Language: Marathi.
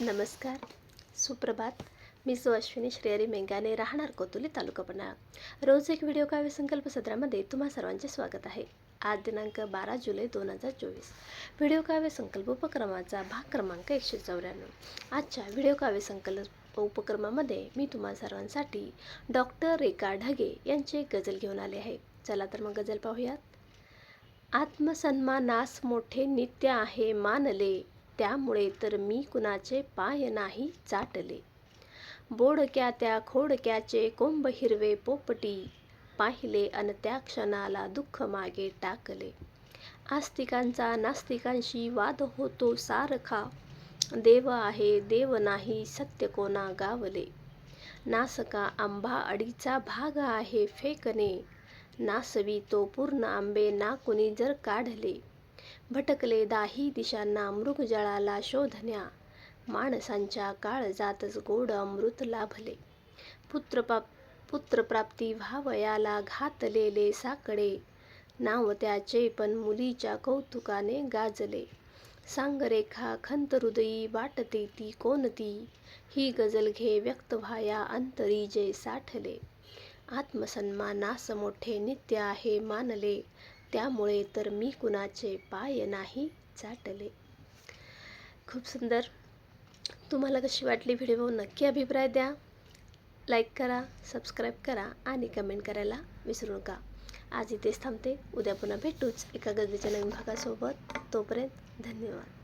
नमस्कार. सुप्रभात. मी सो अश्विनी श्रेयरी मेंगाने राहणार कोतुली तालुका पन्हाळा. रोज एक व्हिडिओ काव्य संकल्प सत्रामध्ये तुम्हा सर्वांचे स्वागत आहे. आज दिनांक बारा जुलै दोन हजार चोवीस. व्हिडिओ काव्य संकल्प उपक्रमाचा भाग क्रमांक एकशे चौऱ्याण्णव. आजच्या व्हिडिओ काव्य संकल्प उपक्रमामध्ये मी तुम्हा सर्वांसाठी डॉक्टर रेखा ढगे यांचे गजल घेऊन आले आहे. चला तर मग गजल पाहूयात. आत्मसन्मानास मोठे नित्य आहे मानले. त्यामुळे तर मी कुणाचे पाय नाही चाटले. बोडक्या त्या खोडक्याचे कोंब हिरवे पोपटी पाहिले अन त्या क्षणाला दुःख मागे टाकले. आस्तिकांचा नास्तिकांशी वाद होतो सारखा. देव आहे देव नाही सत्य कोणा गावले? नासका आंबा अडीचा भाग आहे फेकणे. नासवी तो पूर्ण आंबे ना कुणी जर काढले. भटकले दाही दिशांना मृगजळाला शोधण्या. माणसांच्या काळजातच गोड अमृत लाभले. पुत्रपा पुत्रप्राप्ती व्हावयाला घातलेले साकडे. नाव त्याचे पण मुलीच्या कौतुकाने गाजले. सांगरेखा खंत हृदयी वाटते ती कोणती? ही गजल घे व्यक्त व्हाया अंतरी जे साठले. आत्मसन्मानास मोठे नित्य आहे मानले. त्यामुळे तर मी कुणाचे पाय नाही चाटले. खूप सुंदर. तुम्हाला कशी वाटली व्हिडिओ? नक्की अभिप्राय द्या. लाईक करा सबस्क्राईब करा आणि कमेंट करायला विसरू नका. आज इथेच थांबते. उद्या पुन्हा भेटूच एका गजलीच्या नवीन भागासोबत. तोपर्यंत धन्यवाद.